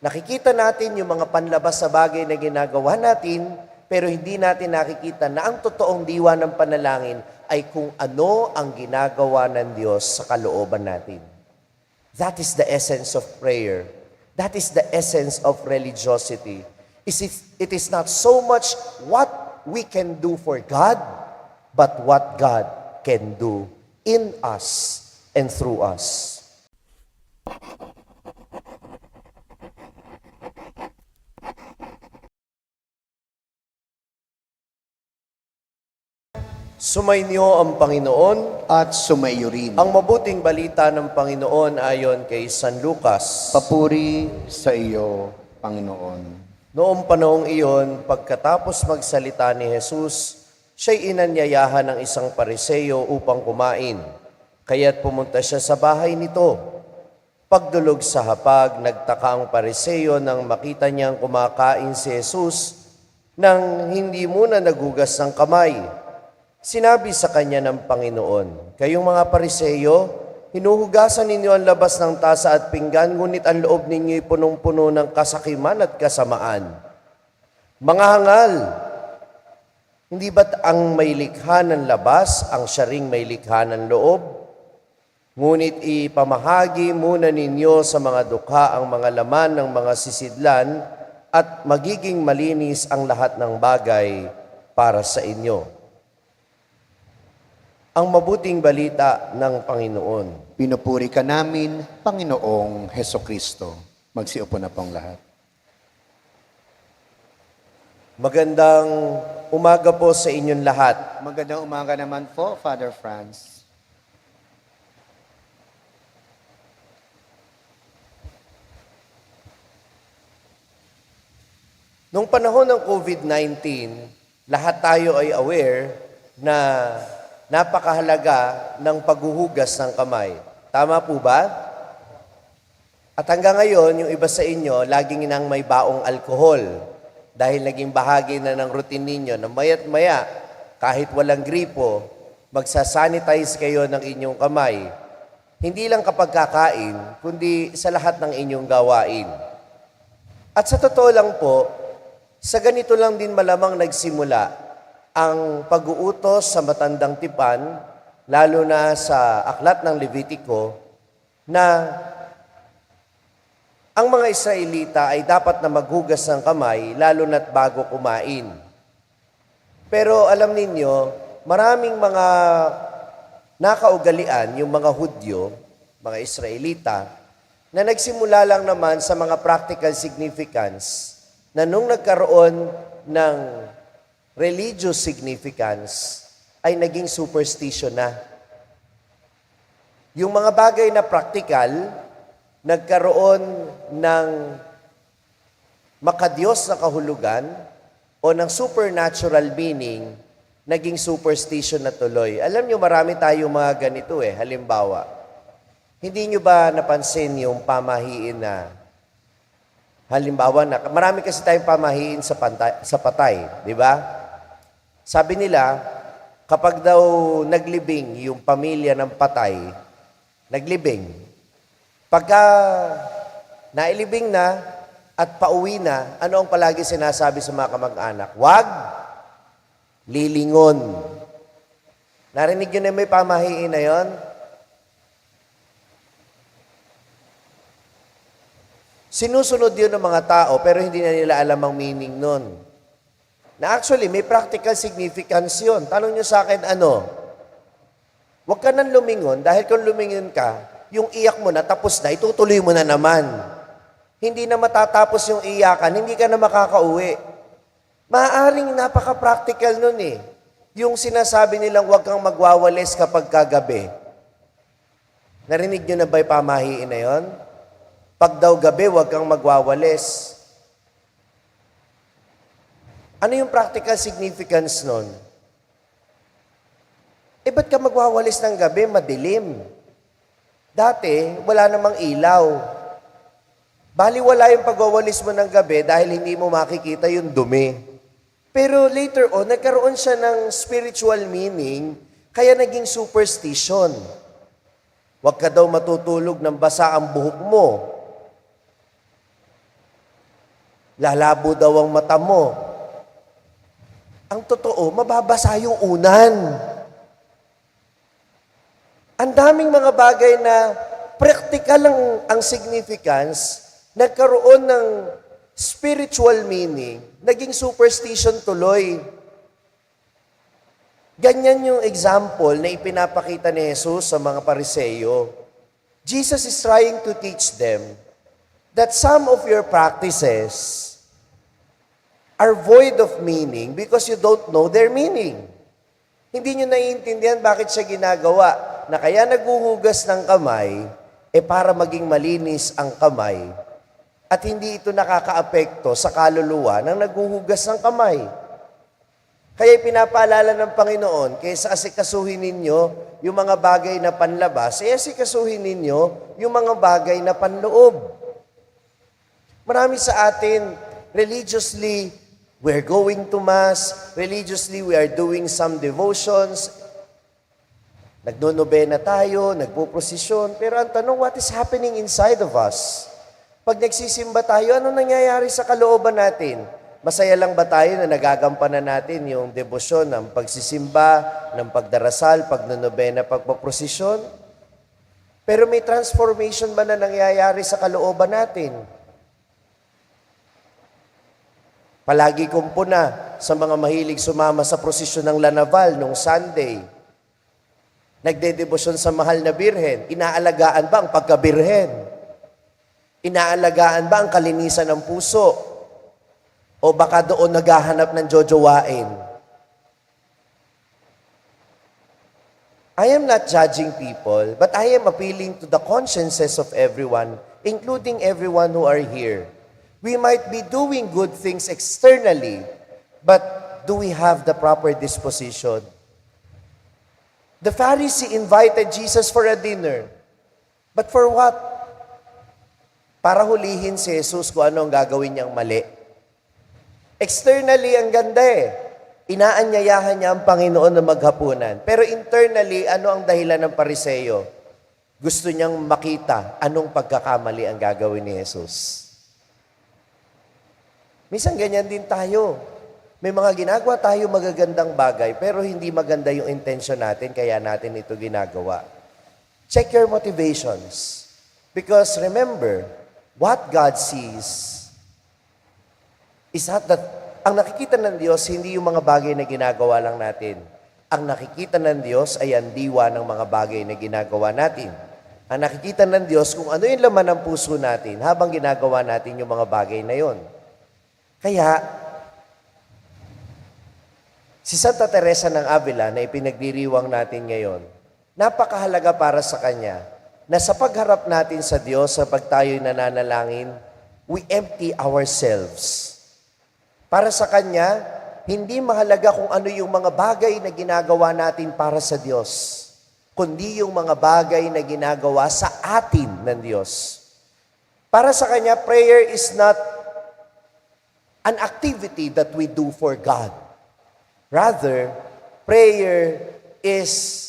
Nakikita natin yung mga panlabas sa bagay na ginagawa natin, pero hindi natin nakikita na ang totoong diwa ng panalangin ay kung ano ang ginagawa ng Diyos sa kalooban natin. That is the essence of prayer. That is the essence of religiosity. It is not so much what we can do for God, but what God can do in us and through us. Sumainyo ang Panginoon. at sumayo rin. Ang mabuting balita ng Panginoon ayon kay San Lucas. Papuri sa iyo, Panginoon. Noong panahong iyon, pagkatapos magsalita ni Jesus, siya'y inanyayahan ng isang pariseyo upang kumain. Kaya't pumunta siya sa bahay nito. Pagdulog sa hapag, nagtaka ang pariseyo nang makita niyang kumakain si Jesus nang hindi muna nagugas ng kamay. Sinabi sa kanya ng Panginoon, Kayong mga pariseyo, hinuhugasan ninyo ang labas ng tasa at pinggan, ngunit ang loob ninyo'y punong-puno ng kasakiman at kasamaan. Mga hangal, hindi ba't ang may likha ng labas ang siya ring may likha ng loob? Ngunit ipamahagi muna ninyo sa mga dukha ang mga laman ng mga sisidlan at magiging malinis ang lahat ng bagay para sa inyo. Ang mabuting balita ng Panginoon. Pinupuri ka namin, Panginoong Heso Kristo. Magsiupo na pong lahat. Magandang umaga po sa inyong lahat. Magandang umaga naman po, Father Franz. Noong panahon ng COVID-19, lahat tayo ay aware na napakahalaga ng paghuhugas ng kamay. Tama po ba? At hanggang ngayon, yung iba sa inyo, laging nang may baong alkohol dahil naging bahagi na ng routine ninyo na maya't maya, kahit walang gripo, magsasanitize kayo ng inyong kamay. Hindi lang kapag kakain, kundi sa lahat ng inyong gawain. At sa totoo lang po, sa ganito lang din malamang nagsimula ang pag-uutos sa matandang tipan, lalo na sa aklat ng Levitico, na ang mga Israelita ay dapat na maghugas ng kamay, lalo na't bago kumain. Pero alam ninyo, maraming mga nakaugalian, yung mga Hudyo, mga Israelita, na nagsimula lang naman sa mga practical significance na nung nagkaroon ng religious significance, ay naging superstition na. Yung mga bagay na practical, nagkaroon ng makadiyos na kahulugan o ng supernatural meaning, naging superstition na tuloy. Alam nyo, marami tayong mga ganito eh. Halimbawa, hindi nyo ba napansin yung pamahiin na Halimbawa na, marami kasi tayong pamahiin sa, pantay, sa patay, di ba? Sabi nila, kapag daw naglibing yung pamilya ng patay, naglibing, pagka nailibing na at pauwi na, ano ang palagi sinasabi sa mga kamag-anak? Wag lilingon. Narinig yun na may pamahiin na yon? Sinusunod yun ng mga tao pero hindi na nila alam ang meaning nun. Na actually, may practical significance yun. Tanong nyo sa akin, ano? Huwag ka nang lumingon dahil kung lumingon ka, yung iyak mo na tapos na, itutuloy mo na naman. Hindi na matatapos yung iyakan, hindi ka na makakauwi. Maaaring napaka-practical nun eh. Yung sinasabi nilang huwag kang magwawalis kapag kagabi. Narinig nyo na ba yung pamahiin na yon? Pag daw gabi, huwag kang magwawalis. Ano yung practical significance nun? Eh, ba't ka magwawalis ng gabi? Madilim. Dati, wala namang ilaw. Bali, wala yung pagwawalis mo ng gabi dahil hindi mo makikita yung dumi. Pero later on, nagkaroon siya ng spiritual meaning, kaya naging superstition. Huwag ka daw matutulog ng basa ang buhok mo. lalabo daw ang mata mo. Ang totoo, mababasa yung unan. Ang daming mga bagay na practical ang, ang significance, nagkaroon ng spiritual meaning, naging superstition tuloy. Ganyan yung example na ipinapakita ni Jesus sa mga pariseyo. Jesus is trying to teach them that some of your practices are void of meaning because you don't know their meaning. Hindi nyo naiintindihan bakit siya ginagawa na kaya naghuhugas ng kamay, eh para maging malinis ang kamay at hindi ito nakakaapekto sa kaluluwa ng naghuhugas ng kamay. Kaya pinapaalala ng Panginoon, kaysa asikasuhin ninyo yung mga bagay na panlabas, eh asikasuhin ninyo yung mga bagay na panloob. Marami sa atin, religiously, we're going to Mass, religiously, we are doing some devotions, Nagnonobena tayo, nagpuprosesyon, pero ang tanong, what is happening inside of us? Pag nagsisimba tayo, ano nangyayari sa kalooban natin? Masaya lang ba tayo na nagagampanan natin yung debosyon ng pagsisimba, ng pagdarasal, pagnonobena, pagpaprosesyon? Pero may transformation ba na nangyayari sa kalooban natin? Palagi kong puna sa mga mahilig sumama sa prosesyon ng Lanaval nung Sunday. Nagdedebosyon sa mahal na birhen. Inaalagaan ba ang pagkabirhen? Inaalagaan ba ang kalinisan ng puso? O baka doon naghahanap ng jojowain? I am not judging people, but I am appealing to the consciences of everyone, including everyone who are here. We might be doing good things externally, but do we have the proper disposition? The Pharisee invited Jesus for a dinner. But for what? Para hulihin si Jesus kung ano ang gagawin niyang mali. Externally, ang ganda eh. Inaanyayahan niya ang Panginoon na maghapunan. Pero internally, ano ang dahilan ng pariseyo? Gusto niyang makita anong pagkakamali ang gagawin ni Jesus. Minsan ganyan din tayo. May mga ginagawa tayo magagandang bagay, pero hindi maganda yung intention natin, kaya natin ito ginagawa. Check your motivations. Because remember, what God sees is not that, ang nakikita ng Diyos, hindi yung mga bagay na ginagawa lang natin. Ang nakikita ng Diyos ay ang diwa ng mga bagay na ginagawa natin. Ang nakikita ng Diyos kung ano yung laman ng puso natin habang ginagawa natin yung mga bagay na yon. Kaya, Si Santa Teresa ng Avila na ipinagdiriwang natin ngayon, napakahalaga para sa Kanya na sa pagharap natin sa Diyos, sa pag tayo'y nananalangin, we empty ourselves. Para sa Kanya, hindi mahalaga kung ano yung mga bagay na ginagawa natin para sa Diyos, kundi yung mga bagay na ginagawa sa atin ng Diyos. Para sa Kanya, prayer is not an activity that we do for God. Rather, prayer is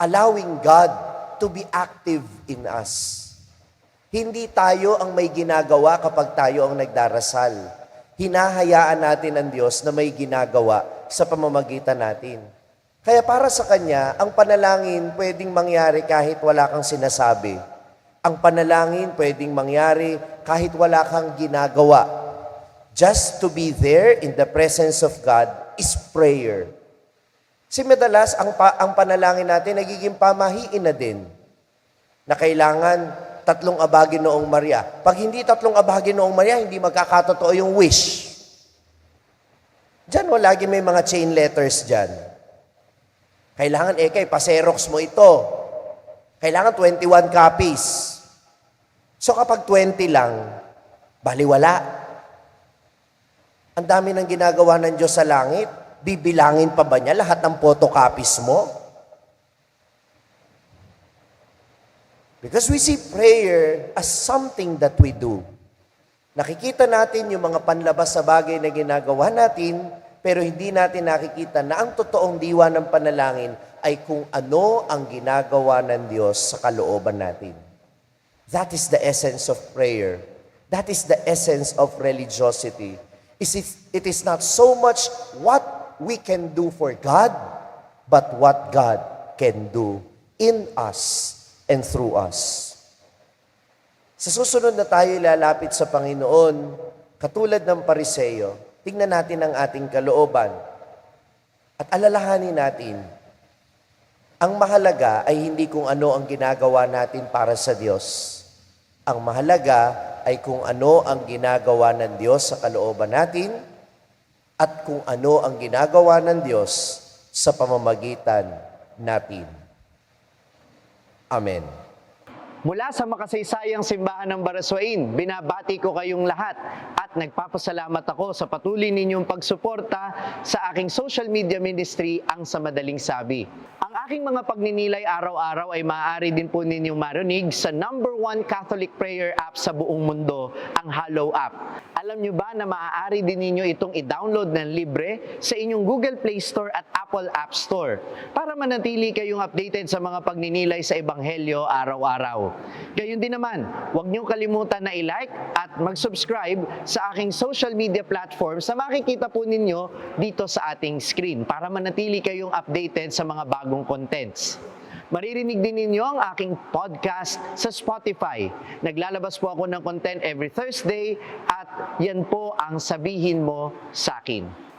allowing God to be active in us. Hindi tayo ang may ginagawa kapag tayo ang nagdarasal. Hinahayaan natin ang Diyos na may ginagawa sa pamamagitan natin. Kaya para sa Kanya, ang panalangin pwedeng mangyari kahit wala kang sinasabi. Ang panalangin pwedeng mangyari kahit wala kang ginagawa. Just to be there in the presence of God is prayer. Si madalas, ang, pa, ang panalangin natin nagiging pamahiin na din na kailangan tatlong abagin noong Maria. Pag hindi tatlong abagin noong Maria, hindi magkakatotoo yung wish. Diyan, wala lagi may mga chain letters dyan. Kailangan, eh, kay, paserox mo ito. Kailangan 21 copies. So kapag 20 lang, baliwala. Ang dami ng ginagawa ng Diyos sa langit. Bibilangin pa ba niya lahat ng photocopies mo? Because we see prayer as something that we do. Nakikita natin yung mga panlabas sa bagay na ginagawa natin, pero hindi natin nakikita na ang totoong diwa ng panalangin ay kung ano ang ginagawa ng Diyos sa kalooban natin. That is the essence of prayer. That is the essence of religiosity. Is it, it is not so much what we can do for God, but what God can do in us and through us. Sa susunod na tayo lalapit sa Panginoon, katulad ng pariseyo, tingnan natin ang ating kalooban at alalahanin natin, ang mahalaga ay hindi kung ano ang ginagawa natin para sa Diyos. Ang mahalaga ay kung ano ang ginagawa ng Diyos sa kalooban natin at kung ano ang ginagawa ng Diyos sa pamamagitan natin. Amen. Mula sa makasaysayang simbahan ng Baraswain, binabati ko kayong lahat at nagpapasalamat ako sa patuloy ninyong pagsuporta sa aking social media ministry, ang sa madaling sabi. Ang aking mga pagninilay araw-araw ay maaari din po ninyong marinig sa number one Catholic prayer app sa buong mundo, ang Hallow app. Alam nyo ba na maaari din ninyo itong i-download ng libre sa inyong Google Play Store at Apple App Store para manatili kayong updated sa mga pagninilay sa Ebanghelyo araw-araw. Gayun din naman, huwag niyong kalimutan na i-like at mag-subscribe aking social media platforms na makikita po ninyo dito sa ating screen para manatili kayong updated sa mga bagong contents. Maririnig din ninyo ang aking podcast sa Spotify. Naglalabas po ako ng content every Thursday at yan po ang sabihin mo sa akin.